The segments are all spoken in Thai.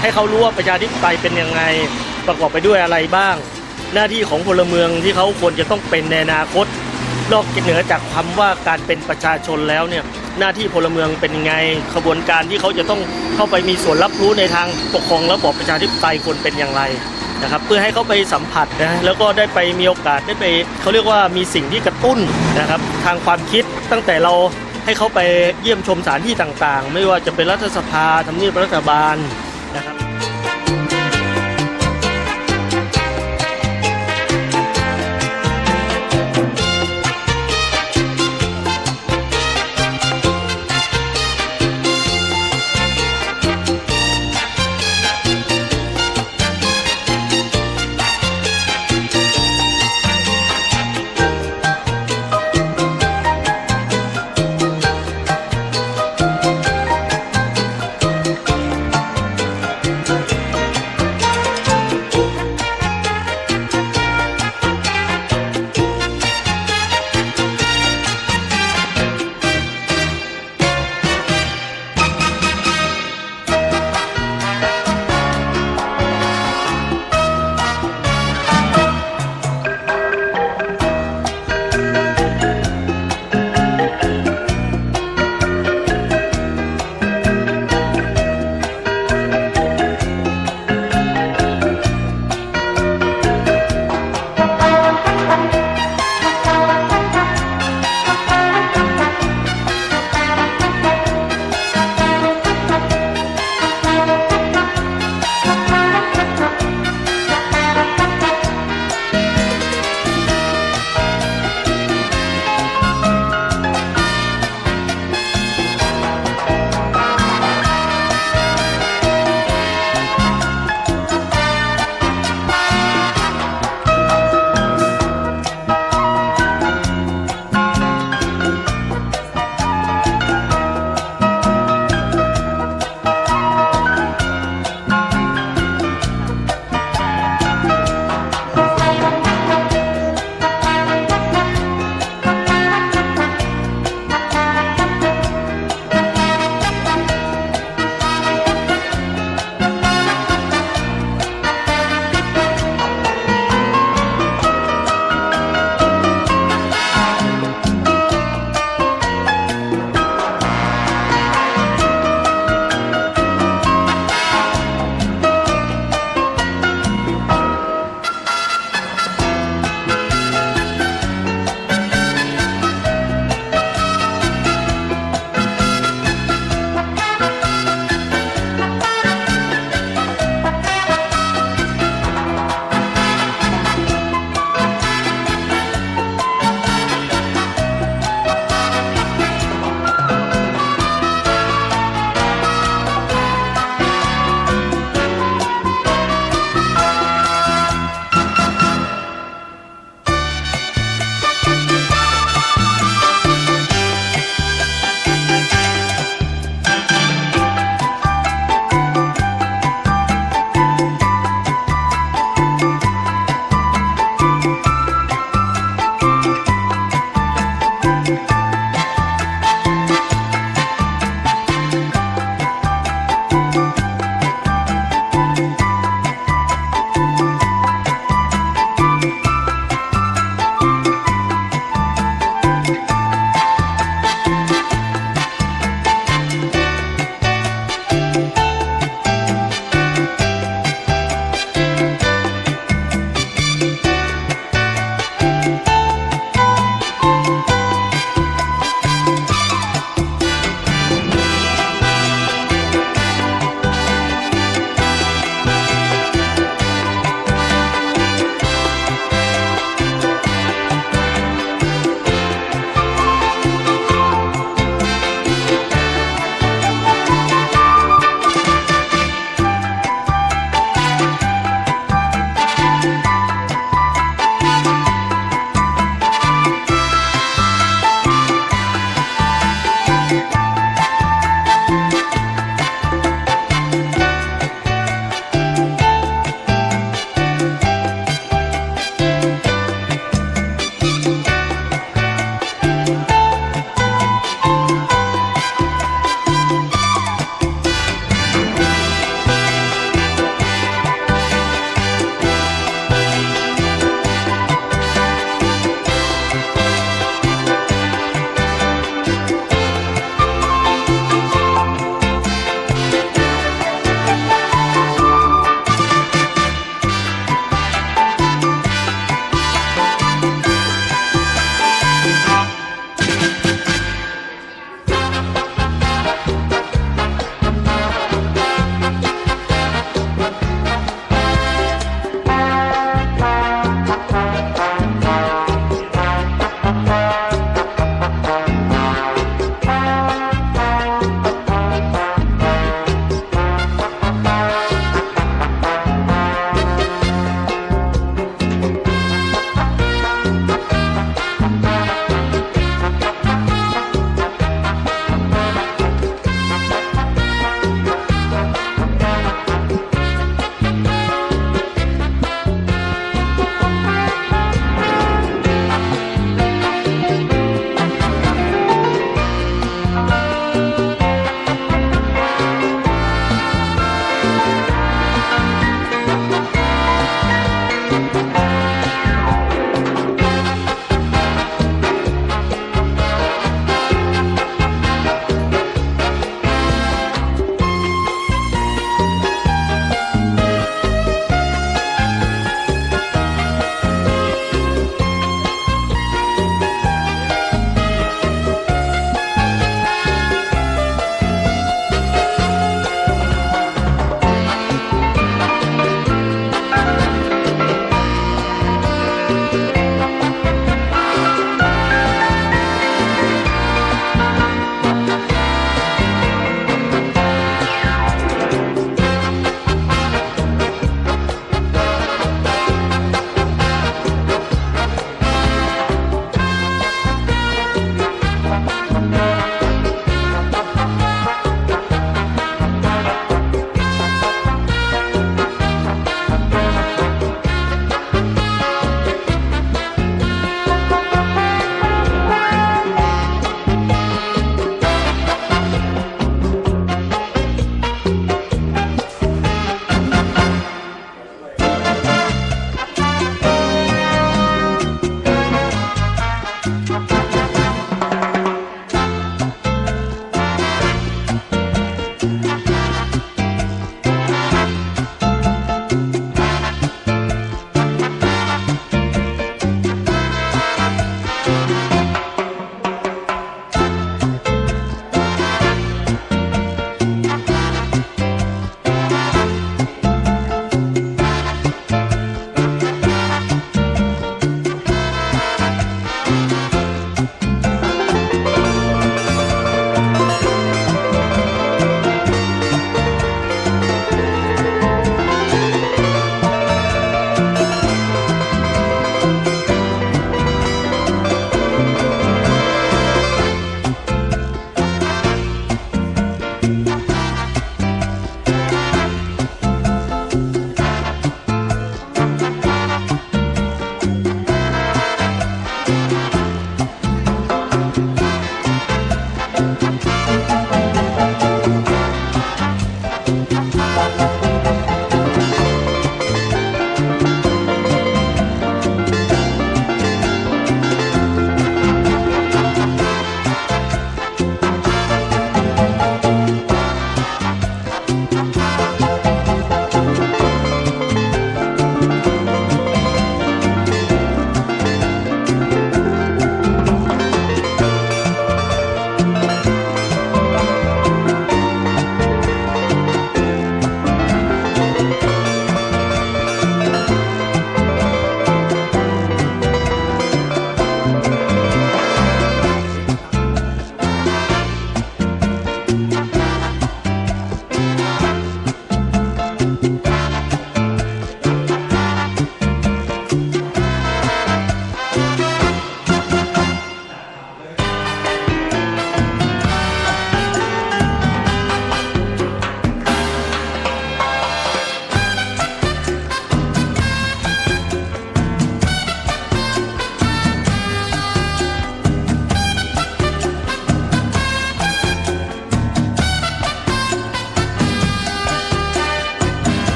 ให้เขารู้ว่าประชาธิปไตยเป็นยังไงประกอบไปด้วยอะไรบ้าง หน้าที่ของพลเมืองที่เขาควรจะต้องเป็นในอนาคต นอกเหนือจากคำว่าการเป็นประชาชนแล้วเนี่ยหน้าที่พลเมืองเป็นยังไงขบวนการที่เขาจะต้องเข้าไปมีส่วนรับรู้ในทางปกครองระบอบประชาธิปไตยควรเป็นอย่างไรนะครับเพื่อให้เขาไปสัมผัสนะแล้วก็ได้ไปมีโอกาสได้ไปเขาเรียกว่ามีสิ่งที่กระตุ้นนะครับทางความคิดตั้งแต่เราให้เขาไปเยี่ยมชมสถานที่ต่างๆ ไม่ว่าจะเป็นรัฐสภาทำเนียบรัฐบาล 啊。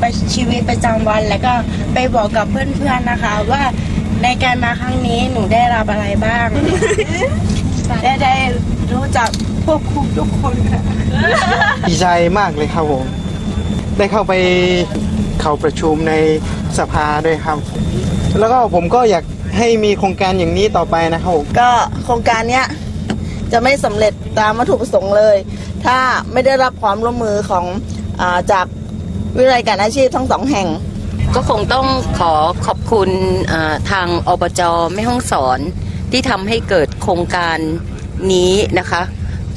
ในชีวิตประจำวัน แล้วก็ไปบอกกับเพื่อนๆนะคะ ว่าในการมาครั้งนี้หนูได้รับอะไรบ้างและได้รู้จักพวกครูทุกคนค่ะดีใจมากเลยครับผม ได้เข้าไปเข้าประชุมในสภาด้วยครับ แล้วก็ผมก็อยากให้มีโครงการอย่างนี้ต่อไปนะครับผมก็โครงการเนี้ยจะไม่สำเร็จตามวัตถุประสงค์เลย ถ้าไม่ได้รับความร่วมมือของอาจาก วิทยาลัยการอาชีพทั้งสองแห่ง ก็คงต้องขอขอบคุณทางอบจแม่ห้องสอนที่ทำให้เกิดโครงการนี้นะคะ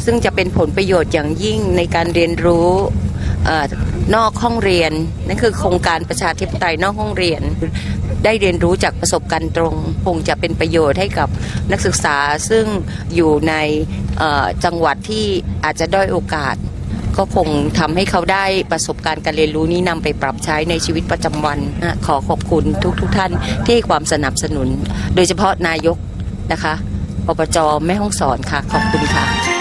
ซึ่งจะเป็นผลประโยชน์อย่างยิ่งในการเรียนรู้นอกห้องเรียนนั่นคือโครงการประชาธิปไตยนอกห้องเรียน ได้เรียนรู้จากประสบการณ์ตรง คงจะเป็นประโยชน์ให้กับนักศึกษาซึ่งอยู่ในจังหวัดที่อาจจะด้อยโอกาส ก็คงทำให้เขาได้ประสบการณ์การเรียนรู้นี้นำไปปรับใช้ในชีวิตประจำวัน ขอขอบคุณทุกทท่านที่ให้ความสนับสนุน โดยเฉพาะนายกนะคะอบจแม่ห้องสอนค่ะ ขอบคุณค่ะ